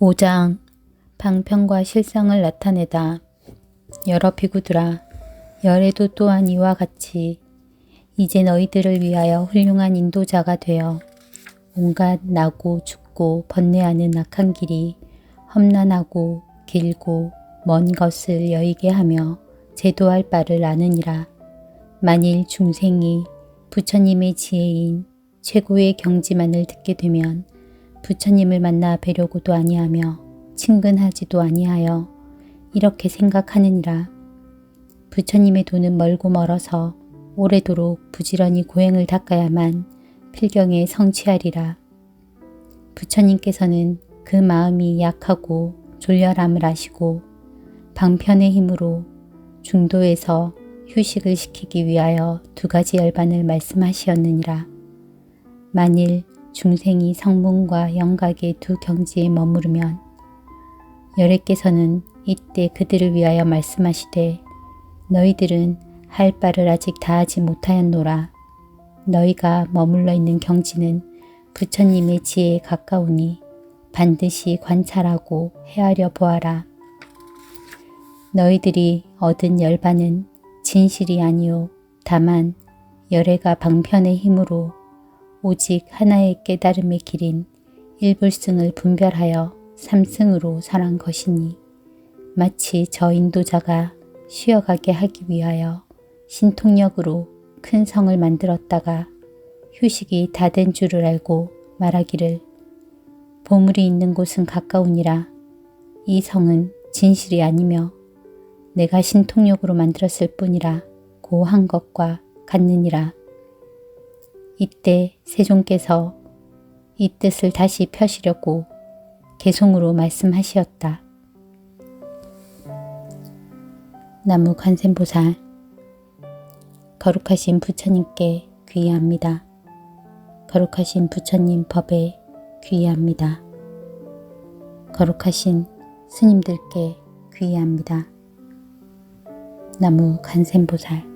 5장 방편과 실상을 나타내다 여러 비구들아 열애도 또한 이와 같이 이제 너희들을 위하여 훌륭한 인도자가 되어 온갖 나고 죽고 번뇌하는 악한 길이 험난하고 길고 먼 것을 여의게 하며 제도할 바를 아느니라. 만일 중생이 부처님의 지혜인 최고의 경지만을 듣게 되면 부처님을 만나 뵈려고도 아니하며 친근하지도 아니하여 이렇게 생각하느니라. 부처님의 도는 멀고 멀어서 오래도록 부지런히 고행을 닦아야만 필경에 성취하리라. 부처님께서는 그 마음이 약하고 졸렬함을 아시고 방편의 힘으로 중도에서 휴식을 시키기 위하여 두 가지 열반을 말씀하시었느니라. 만일 중생이 성문과 영각의 두 경지에 머무르면 열애께서는 이때 그들을 위하여 말씀하시되 너희들은 할 바를 아직 다하지 못하였노라. 너희가 머물러 있는 경지는 부처님의 지혜에 가까우니 반드시 관찰하고 헤아려 보아라. 너희들이 얻은 열반은 진실이 아니요 다만 열애가 방편의 힘으로 오직 하나의 깨달음의 길인 일불승을 분별하여 삼승으로 살한 것이니 마치 저 인도자가 쉬어가게 하기 위하여 신통력으로 큰 성을 만들었다가 휴식이 다 된 줄을 알고 말하기를 보물이 있는 곳은 가까우니라 이 성은 진실이 아니며 내가 신통력으로 만들었을 뿐이라 고한 것과 같느니라. 이때 세종께서 이 뜻을 다시 펴시려고 개송으로 말씀하시었다. 나무 관세음보살 거룩하신 부처님께 귀의합니다. 거룩하신 부처님 법에 귀의합니다. 거룩하신 스님들께 귀의합니다. 나무 간센보살